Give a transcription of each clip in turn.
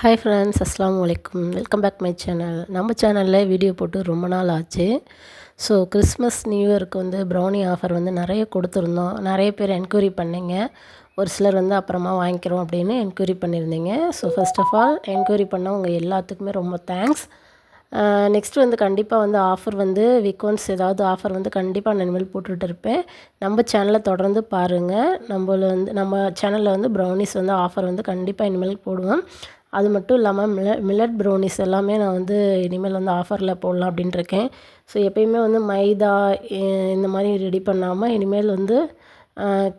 Hi friends அஸ்லாம் வலைக்கம் welcome back my channel நம்ம சேனலில் வீடியோ போட்டு ரொம்ப நாள் ஆச்சு. ஸோ கிறிஸ்மஸ் நியூ இயருக்கு வந்து ப்ரௌனி ஆஃபர் வந்து நிறைய கொடுத்துருந்தோம். நிறைய பேர் என்கொயரி பண்ணிங்க. ஒரு சிலர் வந்து அப்புறமா வாங்கிக்கிறோம் அப்படின்னு என்கொயரி பண்ணியிருந்தீங்க. So first of all enquiry பண்ணவங்க எல்லாத்துக்குமே ரொம்ப தேங்க்ஸ் நெக்ஸ்ட் வந்து கண்டிப்பாக வந்து ஆஃபர் வந்து விகோன்ஸ் ஏதாவது ஆஃபர் வந்து கண்டிப்பாக நான் இனிமேல் போட்டுகிட்டு இருப்பேன். நம்ம சேனலை தொடர்ந்து பாருங்கள் நம்மள வந்து நம்ம சேனலில் வந்து ப்ரௌனிஸ் வந்து ஆஃபர் வந்து கண்டிப்பாக இனிமேல் போடுவோம். அது மட்டும் இல்லாமல் மில மில்லட் ப்ரௌனிஸ் எல்லாமே நான் வந்து இனிமேல் வந்து ஆஃபரில் போடலாம் அப்படின்ட்டு இருக்கேன் ஸோ எப்பயுமே வந்து மைதா இந்த மாதிரி ரெடி பண்ணாமல் இனிமேல் வந்து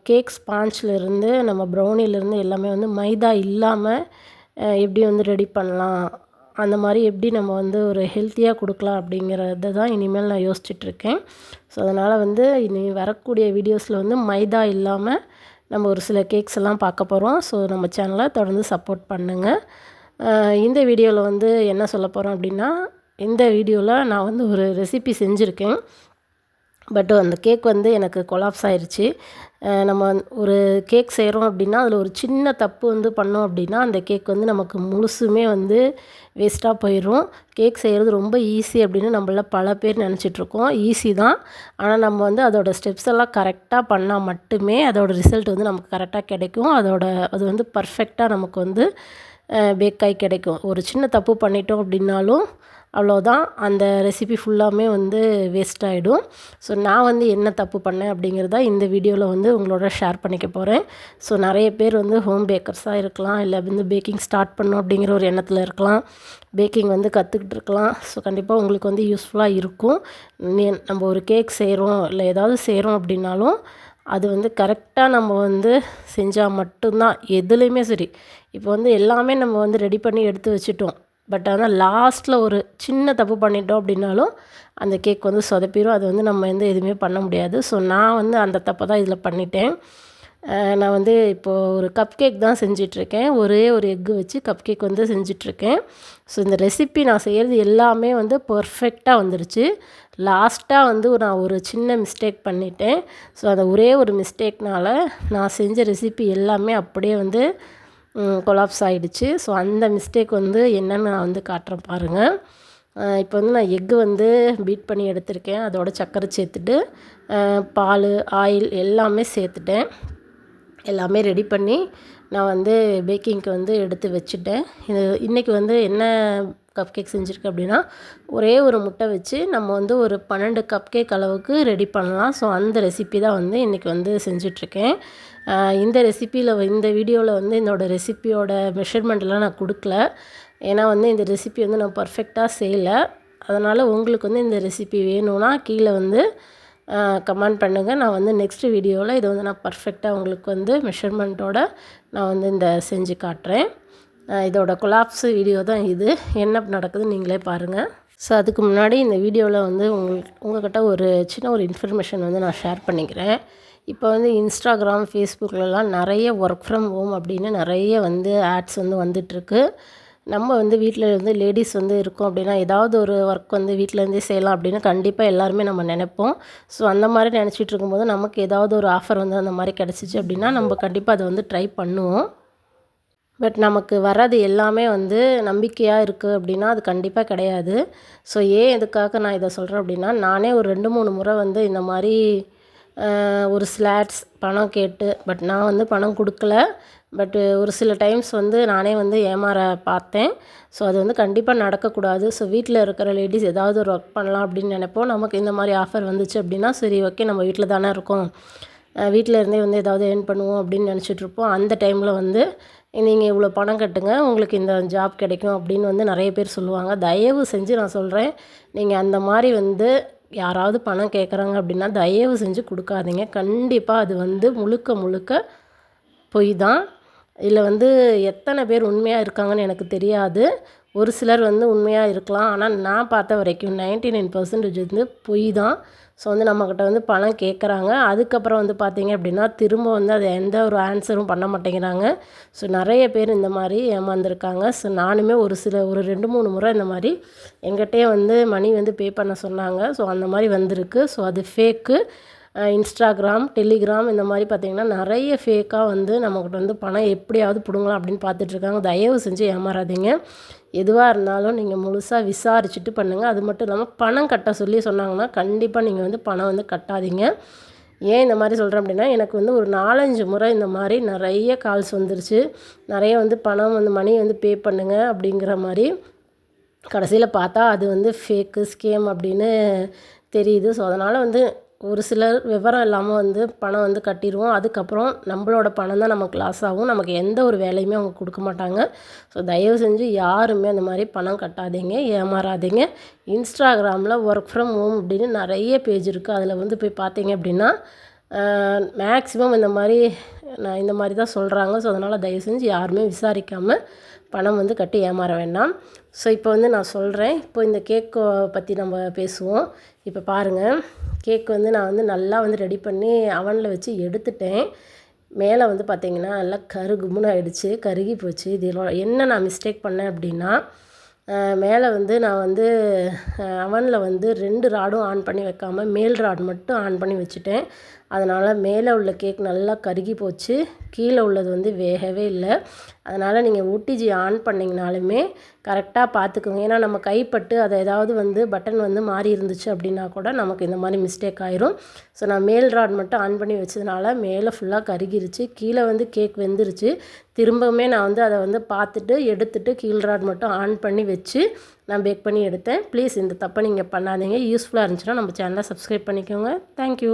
கேக் ஸ்பான்ச்லேருந்து நம்ம ப்ரௌனிலேருந்து எல்லாமே வந்து மைதா இல்லாமல் எப்படி வந்து ரெடி பண்ணலாம் அந்த மாதிரி எப்படி நம்ம வந்து ஒரு ஹெல்த்தியாக கொடுக்கலாம் அப்படிங்கிறத தான் இனிமேல் நான் யோசிச்சுட்ருக்கேன் ஸோ அதனால் வந்து இனி வரக்கூடிய வீடியோஸில் வந்து மைதா இல்லாமல் நம்ம ஒரு சில கேக்ஸ் எல்லாம் பார்க்க போகிறோம் ஸோ நம்ம சேனலை தொடர்ந்து சப்போர்ட் பண்ணுங்கள் இந்த வீடியோவில் வந்து என்ன சொல்ல போகிறோம் அப்படின்னா இந்த வீடியோவில் நான் வந்து ஒரு ரெசிபி செஞ்சுருக்கேன். பட் அந்த கேக் வந்து எனக்கு கொலாப்ஸ் ஆயிடுச்சு நம்ம ஒரு கேக் செய்கிறோம் அப்படின்னா அதில் ஒரு சின்ன தப்பு வந்து பண்ணோம் அப்படின்னா அந்த கேக் வந்து நமக்கு முழுசுமே வந்து வேஸ்ட்டாக போயிடும் கேக் செய்கிறது ரொம்ப ஈஸி அப்படின்னு நம்மள பல பேர் நினச்சிட்ருக்கோம் ஈஸி தான். ஆனால் நம்ம வந்து அதோட ஸ்டெப்ஸ் எல்லாம் கரெக்டாக பண்ணால் மட்டுமே அதோடய ரிசல்ட் வந்து நமக்கு கரெக்டாக கிடைக்கும். அதோட அது வந்து பர்ஃபெக்டாக நமக்கு வந்து பேக்காய் கிடைக்கும். ஒரு சின்ன தப்பு பண்ணிட்டோம் அப்படின்னாலும் அவ்வளோதான். அந்த ரெசிபி ஃபுல்லாமே வந்து வேஸ்ட் ஆகிடும் ஸோ நான் வந்து என்ன தப்பு பண்ணேன் அப்படிங்கிறத இந்த வீடியோவில் வந்து உங்களோட ஷேர் பண்ணிக்க போகிறேன் ஸோ நிறைய பேர் வந்து ஹோம் பேக்கர்ஸாக இருக்கலாம் இல்லை வந்து பேக்கிங் ஸ்டார்ட் பண்ணும் அப்படிங்கிற ஒரு எண்ணத்தில் இருக்கலாம். பேக்கிங் வந்து கற்றுக்கிட்டு இருக்கலாம். ஸோ கண்டிப்பாக உங்களுக்கு வந்து யூஸ்ஃபுல்லாக இருக்கும். நம்ம ஒரு கேக் செய்கிறோம் இல்லை ஏதாவது செய்கிறோம் அப்படின்னாலும் அது வந்து கரெக்டாக நம்ம வந்து செஞ்சால் மட்டும்தான் எதுலேயுமே சரி. இப்போ வந்து எல்லாமே நம்ம வந்து ரெடி பண்ணி எடுத்து வச்சுட்டோம். பட் ஆனால் லாஸ்ட்டில் ஒரு சின்ன தப்பு பண்ணிட்டோம் அப்படின்னாலும் அந்த கேக் வந்து சொதப்பிடும் அது வந்து நம்ம வந்து எதுவுமே பண்ண முடியாது. ஸோ நான் வந்து அந்த தப்பை தான் இதில் பண்ணிட்டேன். நான் வந்து இப்போது ஒரு கப் கேக் தான் செஞ்சிட்ருக்கேன். ஒரே ஒரு எக்கு வச்சு கப் கேக் வந்து செஞ்சிட்ருக்கேன். ஸோ இந்த ரெசிபி நான் செய்கிறது எல்லாமே வந்து பர்ஃபெக்டாக வந்துருச்சு. லாஸ்ட்டாக வந்து நான் ஒரு சின்ன மிஸ்டேக் பண்ணிட்டேன். ஸோ அந்த ஒரே ஒரு மிஸ்டேக்னால் நான் செஞ்ச ரெசிபி எல்லாமே அப்படியே வந்து கொலாப்ஸ் ஆகிடுச்சு ஸோ அந்த மிஸ்டேக் வந்து என்னென்னு நான் வந்து காட்டுறேன் பாருங்கள் இப்போ வந்து நான் எக்கு வந்து பீட் பண்ணி எடுத்திருக்கேன். அதோட சர்க்கரை சேர்த்துட்டு பால் ஆயில் எல்லாமே சேர்த்துட்டேன். எல்லாமே ரெடி பண்ணி நான் வந்து பேக்கிங்க்கு வந்து எடுத்து வச்சுட்டேன். இது இன்றைக்கி வந்து என்ன கப் கேக் செஞ்சுருக்கேன் அப்படின்னா ஒரே ஒரு முட்டை வச்சு நம்ம வந்து ஒரு பன்னெண்டு கப் கேக் அளவுக்கு ரெடி பண்ணலாம். ஸோ அந்த ரெசிபி தான் வந்து இன்றைக்கி வந்து செஞ்சிட்ருக்கேன். இந்த ரெசிப்பியில் இந்த வீடியோவில் வந்து என்னோடய ரெசிப்பியோட மெஷர்மெண்ட்லாம் நான் கொடுக்கல. ஏன்னா வந்து இந்த ரெசிபி வந்து நான் பர்ஃபெக்டாக செய்யலை. அதனால் உங்களுக்கு வந்து இந்த ரெசிபி வேணும்னா கீழே வந்து கமெண்ட் பண்ணுங்கள் நான் வந்து நெக்ஸ்ட் வீடியோவில் இதை வந்து நான் பர்ஃபெக்டாக உங்களுக்கு வந்து மெஷர்மெண்ட்டோட நான் வந்து இந்த செஞ்சு காட்டுறேன். இதோட கொலாப்ஸ் வீடியோ தான் இது. என்ன நடக்குதுன்னு நீங்களே பாருங்கள் ஸோ அதுக்கு முன்னாடி இந்த வீடியோவில் வந்து உங்களுக்கு உங்கள்கிட்ட ஒரு சின்ன ஒரு இன்ஃபர்மேஷன் வந்து நான் ஷேர் பண்ணிக்கிறேன். இப்போ வந்து இன்ஸ்டாகிராம் ஃபேஸ்புக்கிலலாம் நிறைய ஒர்க் ஃப்ரம் ஹோம் அப்படின்னு நிறைய வந்து ஆட்ஸ் வந்து வந்துட்டுருக்கு நம்ம வந்து வீட்டில் இருந்து லேடிஸ் வந்து இருக்கோம் அப்படின்னா ஏதாவது ஒரு ஒர்க் வந்து வீட்டிலேருந்தே செய்யலாம் அப்படின்னு கண்டிப்பாக எல்லாருமே நம்ம நினைப்போம். ஸோ அந்த மாதிரி நினச்சிட்டு இருக்கும்போது நமக்கு ஏதாவது ஒரு ஆஃபர் வந்து அந்த மாதிரி கிடச்சிச்சு அப்படின்னா நம்ம கண்டிப்பாக அதை வந்து ட்ரை பண்ணுவோம். பட் நமக்கு வர்றது எல்லாமே வந்து நம்பிக்கையாக இருக்குது அப்படின்னா அது கண்டிப்பாக கிடையாது. ஸோ ஏன் எதுக்காக நான் இதை சொல்கிறேன் அப்படின்னா நானே ஒரு ரெண்டு மூணு முறை வந்து இந்த மாதிரி ஒரு ஸ்லாட்ஸ் பணம் கேட்டு பட் நான் வந்து பணம் கொடுக்கல. பட்டு ஒரு சில டைம்ஸ் வந்து நானே வந்து ஏமாற பார்த்தேன். ஸோ அது வந்து கண்டிப்பாக நடக்கக்கூடாது. ஸோ வீட்டில் இருக்கிற லேடிஸ் ஏதாவது ஒரு ஒர்க் பண்ணலாம் அப்படின்னு நினைப்போம் நமக்கு இந்த மாதிரி ஆஃபர் வந்துச்சு அப்படின்னா சரி ஓகே நம்ம வீட்டில் தானே இருக்கோம். வீட்டில் இருந்தே வந்து ஏதாவது ஏர்ன் பண்ணுவோம் அப்படின்னு நினச்சிட்ருப்போம் அந்த டைமில் வந்து நீங்கள் இவ்வளோ பணம் கட்டுங்க உங்களுக்கு இந்த ஜாப் கிடைக்கும் அப்படின்னு வந்து நிறைய பேர் சொல்லுவாங்க. தயவு செஞ்சு நான் சொல்கிறேன் நீங்கள் அந்த மாதிரி வந்து யாராவது பணம் கேட்குறாங்க அப்படின்னா தயவு செஞ்சு கொடுக்காதீங்க. கண்டிப்பாக அது வந்து முழுக்க முழுக்க பொய் தான். இதில் வந்து எத்தனை பேர் உண்மையாக இருக்காங்கன்னு எனக்கு தெரியாது. ஒரு சிலர் வந்து உண்மையாக இருக்கலாம். ஆனால் நான் பார்த்த வரைக்கும் நைன்டி நைன் பர்சன்டேஜ் வந்து பொய் தான். ஸோ வந்து நம்மக்கிட்ட வந்து பணம் கேட்குறாங்க அதுக்கப்புறம் வந்து பார்த்திங்க அப்படின்னா திரும்ப வந்து அதை எந்த ஒரு ஆன்சரும் பண்ண மாட்டேங்கிறாங்க. ஸோ நிறைய பேர் இந்த மாதிரி ஏமாந்துருக்காங்க. ஸோ நானுமே ஒரு சில ஒரு ரெண்டு மூணு முறை இந்த மாதிரி எங்கிட்டே வந்து மணி வந்து பே பண்ண சொன்னாங்க. ஸோ அந்த மாதிரி வந்திருக்கு. ஸோ அது ஃபேக்கு இன்ஸ்டாகிராம் டெலிகிராம் இந்த மாதிரி பார்த்திங்கன்னா நிறைய ஃபேக்காக வந்து நம்மக்கிட்ட வந்து பணம் எப்படியாவது பிடுங்கலாம் அப்படின்னு பார்த்துட்ருக்காங்க. தயவு செஞ்சு ஏமாறாதீங்க. எதுவாக இருந்தாலும் நீங்கள் முழுசாக விசாரிச்சுட்டு பண்ணுங்கள் அது மட்டும் இல்லாமல் பணம் கட்ட சொல்லி சொன்னாங்கன்னா கண்டிப்பாக நீங்கள் வந்து பணம் வந்து கட்டாதீங்க. ஏன் இந்த மாதிரி சொல்கிறேன் அப்படின்னா எனக்கு வந்து ஒரு நாலஞ்சு முறை இந்த மாதிரி நிறைய கால்ஸ் வந்துருச்சு. நிறைய வந்து பணம் வந்து மணி வந்து பே பண்ணுங்கள் அப்படிங்கிற மாதிரி கடைசியில் பார்த்தா அது வந்து ஃபேக்கு ஸ்கேம் அப்படின்னு தெரியுது. ஸோ அதனால் வந்து ஒரு சிலர் விவரம் இல்லாமல் வந்து பணம் வந்து கட்டிடுவோம். அதுக்கப்புறம் நம்மளோட பணம் தான் நமக்கு லாஸ் ஆகும். நமக்கு எந்த ஒரு வேலையுமே அவங்க கொடுக்க மாட்டாங்க. ஸோ தயவு செஞ்சு யாருமே அந்த மாதிரி பணம் கட்டாதீங்க. ஏமாறாதீங்க. இன்ஸ்டாகிராமில் ஒர்க் ஃப்ரம் ஹோம் அப்படின்னு நிறைய பேஜ் இருக்குது அதில் வந்து போய் பார்த்தீங்க அப்படின்னா மேக்ஸிமம் இந்த மாதிரி நான் இந்த மாதிரி தான் சொல்கிறாங்க ஸோ அதனால் தயவு செஞ்சு யாருமே விசாரிக்காமல் பணம் வந்து கட்டி ஏமாற வேண்டாம். ஸோ இப்போ வந்து நான் சொல்கிறேன் இப்போ இந்த கேக்கை பற்றி நம்ம பேசுவோம். இப்போ பாருங்கள் கேக் வந்து நான் வந்து நல்லா வந்து ரெடி பண்ணி அவனில் வச்சு எடுத்துட்டேன். மேலே வந்து பார்த்திங்கன்னா நல்லா கருகுமுன்னு ஆகிடுச்சு கருகி போச்சு. இதில் என்ன நான் மிஸ்டேக் பண்ணேன் அப்படின்னா மேலே வந்து நான் வந்து அவனில் வந்து ரெண்டு ராடும் ஆன் பண்ணி வைக்காமல் மேல் ராட் மட்டும் ஆன் பண்ணி வச்சுட்டேன். அதனால் மேலே உள்ள கேக் நல்லா கருகி போச்சு. கீழே உள்ளது வந்து வேகவே இல்லை. அதனால் நீங்கள் ஊட்டிஜி ஆன் பண்ணிங்கனாலுமே கரெக்டாக பார்த்துக்கோங்க ஏன்னா நம்ம கைப்பட்டு அதை ஏதாவது வந்து பட்டன் வந்து மாறி இருந்துச்சு அப்படின்னா கூட நமக்கு இந்த மாதிரி மிஸ்டேக் ஆயிரும். ஸோ நான் மேல் ராட் மட்டும் ஆன் பண்ணி வச்சதுனால மேலே ஃபுல்லாக கருகிருச்சு. கீழே வந்து கேக் வெந்துருச்சு. திரும்பவுமே நான் வந்து அதை வந்து பார்த்துட்டு எடுத்துட்டு கீழ் ராட் மட்டும் ஆன் பண்ணி வச்சு நான் பேக் பண்ணி எடுத்தேன். ப்ளீஸ் இந்த தப்பை நீங்கள் பண்ணாதீங்க. யூஸ்ஃபுல்லாக இருந்துச்சுன்னா நம்ம சேனலை சப்ஸ்கிரைப் பண்ணிக்கோங்க. தேங்க்யூ